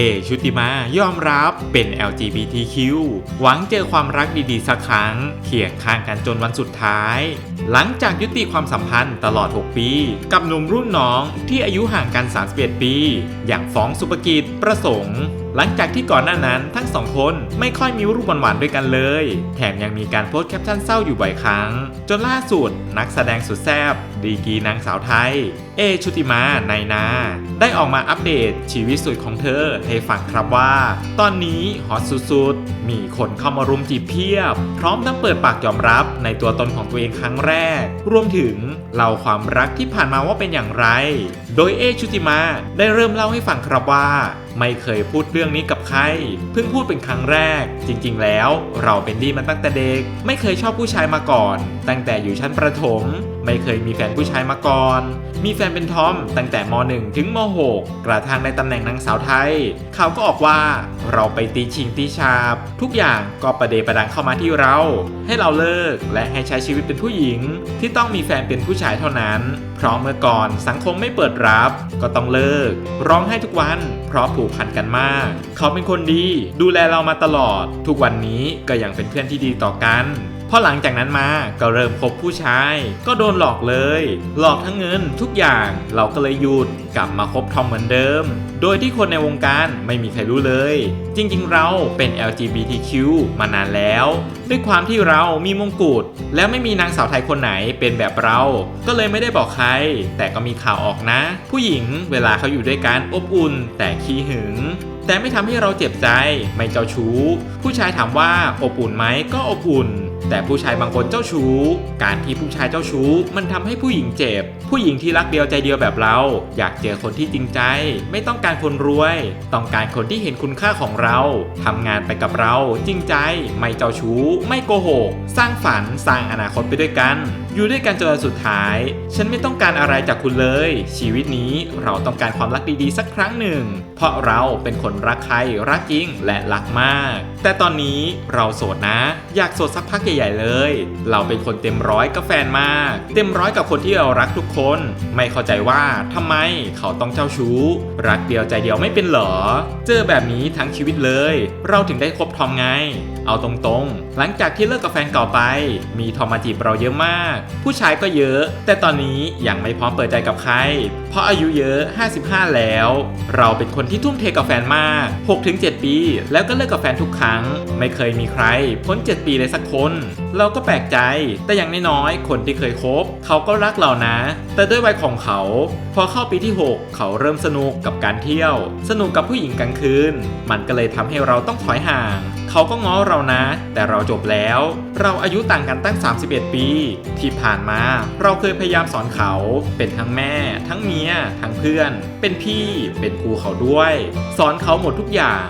เอชุติมายอมรับเป็น LGBTQ หวังเจอความรักดีๆสักครั้ง เคียงข้างกันจนวันสุดท้าย หลังจากยุติความสัมพันธ์ตลอด 6 ปี กับหนุ่มรุ่นน้องที่อายุห่างกัน 31 ปี อย่างฟ้องสุภกิจประสงค์ หลังจากที่ก่อนหน้านั้นทั้งสองคนไม่ค่อยมีรูปหวานๆด้วยกันเลย แถมยังมีการโพสต์แคปชั่นเศร้าอยู่บ่อยครั้ง จนล่าสุดนักแสดงสุดแซ่บดีกีนางสาวไทย เอชุติมาในนา ได้ออกมาอัปเดตชีวิตสุดของเธอให้ฟังครับว่า ตอนนี้ฮอตสุดๆ มีคนเข้ามารุมจีบเพียบ พร้อมทั้งเปิดปากยอมรับในตัวตนของตัวเองครั้งแรก รวมถึงเล่าความรักที่ผ่านมาว่าเป็นอย่างไร โดยเอชุติมาได้เริ่มเล่าให้ฟังครับว่า ไม่เคยพูดเรื่องนี้กับใคร เพิ่งพูดเป็นครั้งแรก จริง ๆ แล้ว เราเป็นดีมาตั้งแต่เด็ก ไม่เคยชอบผู้ชายมาก่อน ตั้งแต่อยู่ชั้นประถม ไม่เคยมีแฟนผู้ชายมาก่อน มีแฟนเป็นทอม ตั้งแต่ม .1 ถึงม .6 กระทั่งในตำแหน่งนางสาวไทยข่าวก็ออกว่าเราไปตีชิงตีชาบ ทุกอย่างก็ประเดประดังเข้ามาที่เรา ให้เราเลิกและให้ใช้ชีวิตเป็นผู้หญิง ที่ต้องมีแฟนเป็นผู้ชายเท่านั้น เพราะเมื่อก่อนสังคมไม่เปิดรับ ก็ต้องเลิก ร้องไห้ทุกวัน เพราะผูกพันกันมาก เขาเป็นคนดี ดูแลเรามาตลอด ทุกวันนี้ก็ยังเป็นเพื่อนที่ดีต่อกัน พอหลังจากนั้นมาก็เริ่มคบผู้ชาย ก็โดนหลอกเลย หลอกทั้งเงินทุกอย่างเราก็เลยหยุดกลับมาคบทอมเหมือนเดิม โดยที่คนในวงการไม่มีใครรู้เลย จริงๆ เราเป็น LGBTQ มานานแล้ว ด้วยความที่เรามีมงกุฎแล้วไม่มีนางสาวไทยคนไหนเป็นแบบเรา ก็เลยไม่ได้บอกใคร แต่ก็มีข่าวออกนะ ผู้หญิงเวลาเขาอยู่ด้วยกันอบอุ่น แต่ขี้หึงแต่ไม่ทำให้เราเจ็บใจ ไม่เจ้าชู้ ผู้ชายถามว่าอบอุ่นไหมก็อบอุ่น แต่ผู้ชายบางคนเจ้าชู้ การที่ผู้ชายเจ้าชู้ มันทำให้ผู้หญิงเจ็บ ผู้หญิงที่รักเดียวใจเดียวแบบเรา อยากเจอคนที่จริงใจ ไม่ต้องการคนรวย ต้องการคนที่เห็นคุณค่าของเราทำงานไปกับเรา จริงใจ ไม่เจ้าชู้ ไม่โกหก สร้างฝัน สร้างอนาคตไปด้วยกัน อยู่ด้วยกันจนวันสุดท้าย ฉันไม่ต้องการอะไรจากคุณเลย ชีวิตนี้เราต้องการความรักดีๆสักครั้งหนึ่ง เพราะเราเป็นคนรักใครรักจริงและรักมาก แต่ตอนนี้เราโสดนะ อยากโสดสักพักใหญ่ๆเลย เราเป็นคนเต็มร้อยกับแฟนมาก เต็มร้อยกับคนที่เรารักทุกคน ไม่เข้าใจว่าทำไมเขาต้องเจ้าชู้ รักเดียวใจเดียวไม่เป็นเหรอ เจอแบบนี้ทั้งชีวิตเลย เราถึงได้คบทอมไง เอาตรงๆ หลังจากที่เลิกกับแฟนเก่าไป มีทอมมาจีบเราเยอะมาก ผู้ชายก็เยอะ แต่ตอนนี้ยังไม่พร้อมเปิดใจกับใคร เพราะอายุเยอะ 55 แล้ว เราเป็นคนที่ทุ่มเทกับแฟนมาก 6-7 ปี แล้วก็เลิกกับแฟนทุกครั้ง ไม่เคยมีใครพ้น 7 ปีเลยสักคนเราก็แปลกใจ แต่อย่างน้อยๆคนที่เคยคบ เขาก็รักเรานะ แต่ด้วยวัยของเขา พอเข้าปีที่ 6 เขาเริ่มสนุกกับการเที่ยว สนุกกับผู้หญิงกลางคืน มันก็เลยทำให้เราต้องถอยห่าง เขาก็ง้อเรานะ แต่เราจบแล้ว เราอายุต่างกันตั้ง 31 ปี ที่ผ่านมา เราเคยพยายามสอนเขา เป็นทั้งแม่ ทั้งเมีย ทั้งเพื่อน เป็นพี่ เป็นครูเขาด้วย สอนเขาหมดทุกอย่าง